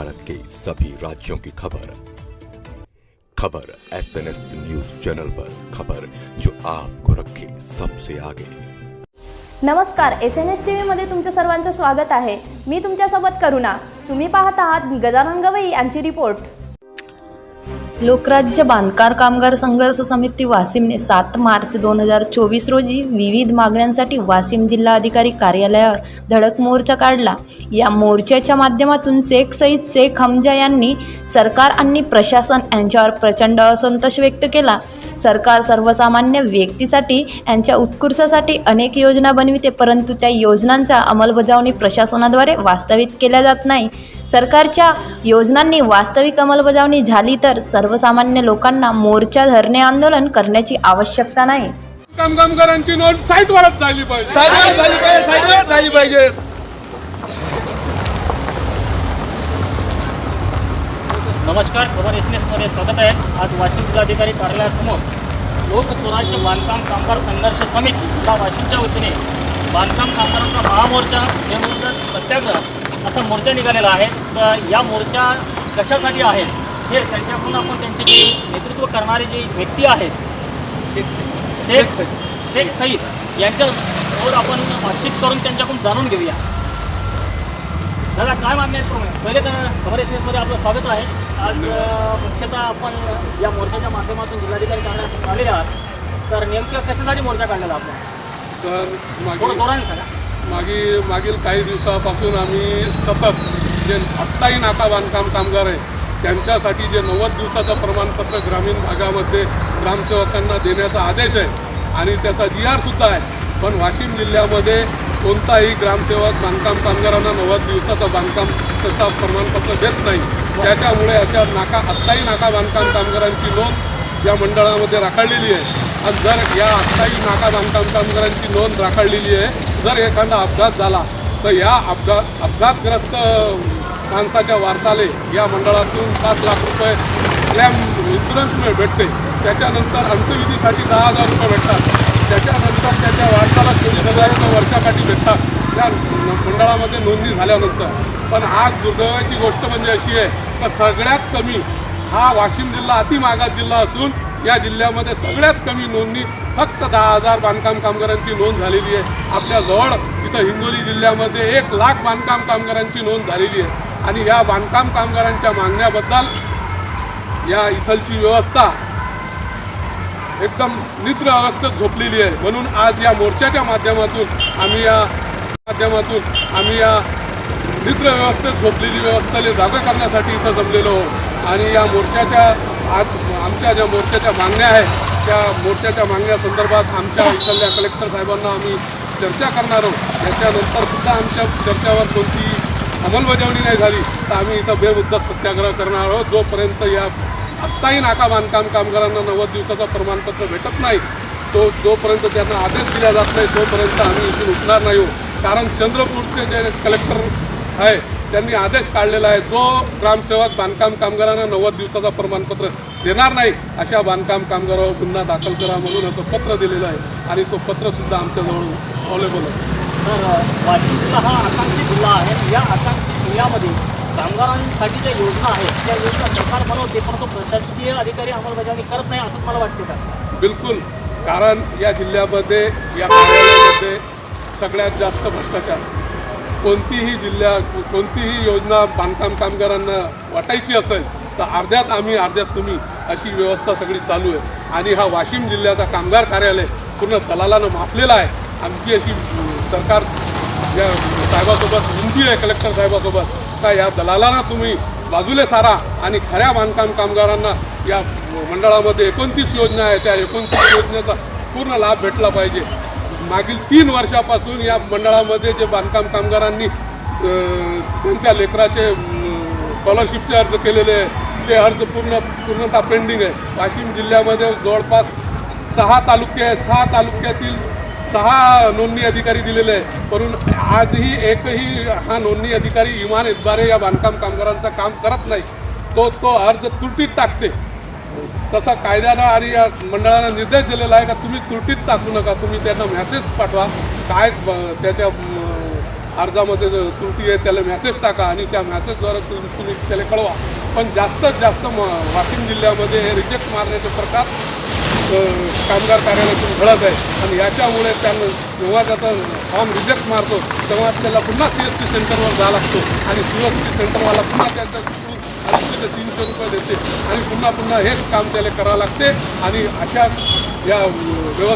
भारत के सभी राज्यों की खबर। खबर S N S news channel पर खबर जो आपको रखे सबसे आगे। नमस्कार एस एन एस टी व्हीमध्ये तुमच्या सर्वांचं स्वागत आहे. मी तुमच्यासोबत करुणा. तुम्ही पाहत आहात गजानन गवई यांची रिपोर्ट. लोकराज्य बांधकाम कामगार संघर्ष समिती वाशिमने सात मार्च दोन हजार चोवीस रोजी विविध मागण्यांसाठी वाशिम जिल्हा अधिकारी कार्यालयावर धडक मोर्चा काढला. या मोर्चाच्या माध्यमातून शेख सईद शेख हमजा यांनी सरकार आणि प्रशासन यांच्यावर प्रचंड असंतोष व्यक्त केला. सरकार सर्वसामान्य व्यक्तीसाठी यांच्या उत्कृष्टासाठी अनेक योजना बनविते परंतु त्या योजनांचा अंमलबजावणी प्रशासनाद्वारे वास्तविक केल्या जात नाही. सरकारच्या योजनांनी वास्तविक अंमलबजावणी झाली तर सर्व सर्वसामान्य लोकांना मोर्चा धरणे आंदोलन करण्याची आवश्यकता नाही. काम कामगारांची नोंद साईटवरच झाली पाहिजे. साईडवर झाली पाहिजे झाली पाहिजे. नमस्कार खबर एसमध्ये स्वागत आहे. आज वाशिम जिल्हाधिकारी कार्यालयासमोर लोक स्वराज्य बांधकाम कामगार संघर्ष समिती या वाशिमच्या वतीने बांधकाम कामगारांचा महामोर्चा बेमुदत सत्याग्रह असा मोर्चा निघालेला आहे. तर या मोर्चा कशासाठी आहे? हे त्यांच्याकडून आपण त्यांचे जे नेतृत्व करणारे जे व्यक्ती आहेत शेख शेख सईद. यांच्यासोबत आपण बातचीत करून त्यांच्याकडून जाणून घेऊया. दादा काय मागणी आहेत पहिले तर खबर एक्सप्रेसमध्ये आपलं स्वागत आहे. आज मुख्यतः आपण या मोर्चाच्या माध्यमातून जिल्हाधिकारी कार्यालयासमोर आलेले आहात. तर नेमक्या कशासाठी मोर्चा काढलेला आपण? तर जोराने सांगा. मागील मागील काही दिवसापासून आम्ही सतत जे अस्थायी नाका बांधकाम कामगार आहे त्यांच्यासाठी जे नव्वद दिवसाचं प्रमाणपत्र ग्रामीण भागामध्ये ग्रामसेवकांना देण्याचा आदेश आहे आणि त्याचा जी आरसुद्धा आहे. पण वाशिम जिल्ह्यामध्ये कोणताही ग्रामसेवक बांधकाम कामगारांना नव्वद दिवसाचं बांधकाम तसा प्रमाणपत्र देत नाही. त्याच्यामुळे अशा नाका अस्थायी नाका बांधकाम कामगारांची नोंद या मंडळामध्ये राखडलेली आहे. आणि जर या अस्थायी नाका बांधकाम कामगारांची नोंद राखडलेली आहे जर एखादा अपघात झाला तर या अपघात अपघातग्रस्त माणसाच्या वारसाले या मंडळातून पाच लाख रुपये क्लॅम इन्शुरन्समुळे भेटते. त्याच्यानंतर अंत्यविधीसाठी दहा हजार रुपये भेटतात. त्याच्यानंतर त्याच्या वारसाला चोवीस हजार रुपये वर्षाकाठी भेटतात. त्या मंडळामध्ये नोंदणी झाल्यानंतर. पण आज दुर्दैवाची गोष्ट म्हणजे अशी आहे का सगळ्यात कमी हा वाशिम जिल्हा अतिमागास जिल्हा असून या जिल्ह्यामध्ये सगळ्यात कमी नोंदणी फक्त दहा हजार बांधकाम कामगारांची नोंद झालेली आहे. आपल्याजवळ इथं हिंगोली जिल्ह्यामध्ये एक लाख बांधकाम कामगारांची नोंद झालेली आहे. आणि या बांधकाम कामगारांच्या मागण्याबद्दल या इथलची व्यवस्था एकदम निद्र अवस्थेत झोपलेली आहे. म्हणून आज या मोर्चाच्या माध्यमातून आम्ही या माध्यमातून आम्ही या निद्र व्यवस्थेत झोपलेली व्यवस्थेला जागा करण्यासाठी इथं जमलेलो आहोत. आणि या मोर्चाच्या आज आमच्या ज्या मोर्चाच्या मागण्या आहेत त्या मोर्चाच्या मागण्यासंदर्भात आमच्या इथल्या कलेक्टर साहेबांना आम्ही चर्चा करणार आहोत. याच्यानंतरसुद्धा आमच्या चर्चावर कोणती अंमलबजावणी नाही झाली तर आम्ही इथं बेमुद्दत सत्याग्रह करणार आहोत. जोपर्यंत या अस्थायी नाका बांधकाम कामगारांना नव्वद दिवसाचं प्रमाणपत्र भेटत नाही तो जोपर्यंत त्यांना आदेश दिला जात नाही तोपर्यंत आम्ही इथून उठणार नाही हो. कारण चंद्रपूरचे जे कलेक्टर आहे त्यांनी आदेश काढलेला आहे जो ग्रामसेवक बांधकाम कामगारांना नव्वद दिवसाचं प्रमाणपत्र देणार नाही अशा बांधकाम कामगारावर गुन्हा दाखल करा म्हणून असं पत्र दिलेलं आहे. आणि तो पत्रसुद्धा आमच्याजवळ अवेलेबल आहे. तर वाशिम जिल्हा हा आकांक्षी जिल्हा आहे. या आकांक्षी जिल्ह्यामध्ये कामगारांसाठी ज्या योजना आहेत. त्या योजना सरकार बनवते परंतु प्रशासकीय अधिकारी अंमलबजावणी करत नाही असं मला वाटते का? बिलकुल. कारण या जिल्ह्यामध्ये या कार्यालयामध्ये सगळ्यात जास्त भ्रष्टाचार. कोणतीही जिल्ह्या कोणतीही योजना बांधकाम कामगारांना वाटायची असेल तर अर्ध्यात आम्ही अर्ध्यात तुम्ही अशी व्यवस्था सगळी चालू आहे. आणि हा वाशिम जिल्ह्याचा कामगार कार्यालय पूर्ण दलालानं मापलेला आहे. आमची अशी सरकार या साहेबासोबत विनंती आहे कलेक्टर साहेबासोबत का या दलालांना तुम्ही बाजूले सारा आणि खऱ्या बांधकाम कामगारांना या मंडळामध्ये एकोणतीस योजना आहे. त्या एकोणतीस योजनेचा पूर्ण लाभ भेटला पाहिजे. मागील तीन वर्षापासून या मंडळामध्ये जे बांधकाम कामगारांनी त्यांच्या लेकराचे स्कॉलरशिपचे अर्ज केलेले आहे. ते अर्ज पूर्ण पूर्णतः पेंडिंग आहे. वाशिम जिल्ह्यामध्ये जवळपास सहा तालुके आहेत. सहा तालुक्यातील सहा नोंदणी अधिकारी दिलेले आहे परंतु आजही एकही हा नोंदणी अधिकारी इमानतद्वारे या बांधकाम कामगारांचं काम करत नाही. तो तो अर्ज त्रुटीत टाकते. तसा कायद्यानं आणि या मंडळानं निर्देश दिलेला आहे का तुम्ही त्रुटीत टाकू नका तुम्ही त्यांना मॅसेज पाठवा. काय ब- त्याच्या अर्जामध्ये जर त्रुटी आहे त्याला मेसेज टाका आणि त्या मॅसेजद्वारे तुम्ही तुम्ही त्याला कळवा. पण जास्तीत जास्त म वाशिम जिल्ह्यामध्ये हे रिजेक्ट मारण्याचे प्रकार कामगार कार्यालयातून घडत आहे. आणि याच्यामुळे त्यांना जेव्हा त्याचा फॉर्म रिजेक्ट मारतो तेव्हा त्याला पुन्हा सी एस सी सेंटरवर जावं लागतो. आणि सी एस सी सेंटरवाला पुन्हा त्यांचं अडीचशे ते तीनशे रुपये देते. आणि पुन्हा पुन्हा हेच काम त्याला करावं लागते. आणि अशा या व्यवस्था